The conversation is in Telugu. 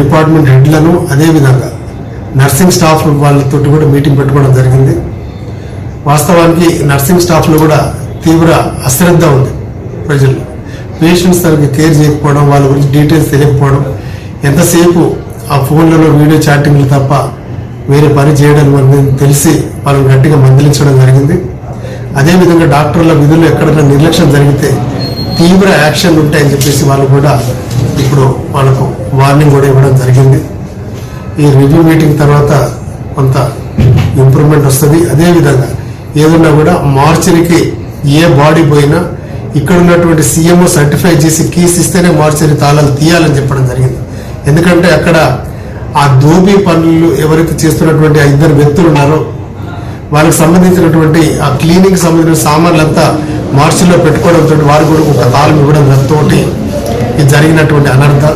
డిపార్ట్మెంట్ హెడ్లను అదేవిధంగా నర్సింగ్ స్టాఫ్ వాళ్ళతో కూడా మీటింగ్ పెట్టుకోవడం జరిగింది. వాస్తవానికి నర్సింగ్ స్టాఫ్లో కూడా తీవ్ర అశ్రద్ధ ఉంది ప్రజలు పేషెంట్స్ తనకి కేర్ చేయకపోవడం వాళ్ళ గురించి డీటెయిల్స్ తెలియకపోవడం ఎంతసేపు ఆ ఫోన్లలో వీడియో చాటింగ్లు తప్ప వేరే పని చేయడం అనేది తెలిసి వాళ్ళని గట్టిగా మందలించడం జరిగింది. అదేవిధంగా డాక్టర్ల విధులు ఎక్కడైనా నిర్లక్ష్యం జరిగితే తీవ్ర యాక్షన్ ఉంటాయని చెప్పేసి వాళ్ళు కూడా ఇప్పుడు వాళ్ళకు వార్నింగ్ కూడా ఇవ్వడం జరిగింది. ఈ రివ్యూ మీటింగ్ తర్వాత కొంత ఇంప్రూవ్మెంట్ వస్తుంది. అదేవిధంగా ఏదన్నా కూడా మార్చరికి ఏ బాడీ పోయినా ఇక్కడ ఉన్నటువంటి సీఎంఓ సర్టిఫై చేసి కీస్ ఇస్తేనే మార్చరి తాళాలు తీయాలని చెప్పడం జరిగింది. ఎందుకంటే అక్కడ ఆ దోబీ పనులు ఎవరైతే చేస్తున్నటువంటి ఆ ఇద్దరు వ్యక్తులు ఉన్నారో వాళ్ళకి సంబంధించినటువంటి ఆ క్లీనింగ్ సంబంధించిన సామాన్లంతా మార్చిలో పెట్టుకోవడంతో వారు కూడా ఒక తాళం ఇవ్వడం తోటి ఇది జరిగినటువంటి అనర్థం